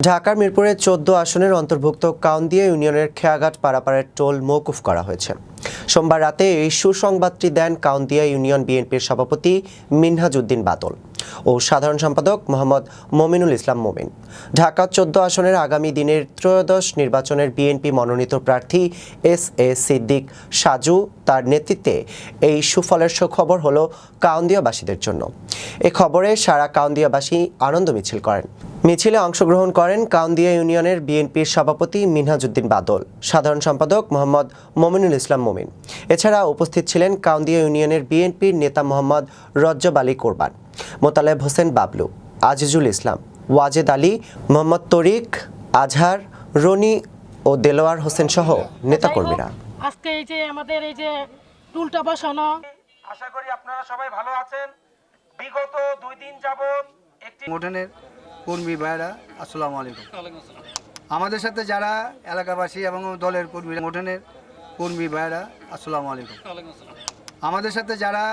ঢাকার মিরপুরের চোদ্দ আসনের অন্তর্ভুক্ত কাউন্দিয়া ইউনিয়নের খেয়াঘাট পারাপাড়ের টোল মৌকুফ করা হয়েছে। সোমবার রাতে এই সুসংবাদটি দেন কাউন্দিয়া ইউনিয়ন বিএনপির সভাপতি মিনহাজউদ্দিন বাদল ও সাধারণ সম্পাদক মোহাম্মদ মমিনুল ইসলাম মোমিন। ঢাকা চোদ্দ আসনের আগামী দিনের ত্রয়োদশ নির্বাচনের বিএনপি মনোনীত প্রার্থী এস এ সিদ্দিক সাজু তার নেতৃত্বে এই সুফলের সুখবর হলো কাউন্দিয়াবাসীদের জন্য। এ খবরে সারা কাউন্দিয়াবাসী আনন্দ মিছিল করেন। মিছিলে অংশগ্রহণ করেন কাউন্দিয়া ইউনিয়নের বিএনপির সভাপতি মিনহাজউদ্দিন বাদল সাধারণ সম্পাদক মোহাম্মদ মমিনুল ইসলাম মোমিন। এছাড়া উপস্থিত ছিলেন কাউন্দিয়া ইউনিয়নের বিএনপির নেতা মোহাম্মদ রজ্জব আলী কোরবান মোতালেব হোসেন বাবলু আজিজুল ইসলাম ওয়াজেদ আলী মোহাম্মদ তরিক আজহার রনি ও দেলোয়ার হোসেন সহ নেতাকর্মীরা। আজকে এই যে আমাদের এই যে টুলটা বসানো আশা করি আপনারা সবাই ভালো আছেন। বিগত দুই দিন যাবত একটি সংগঠনের কর্মী ভাইরা আসসালামু আলাইকুম। আমাদের সাথে যারা এলাকাবাসী এবং দলের কর্মী সংগঠনের কর্মী ভাইরা আসসালামু আলাইকুম। আমাদের সাথে যারা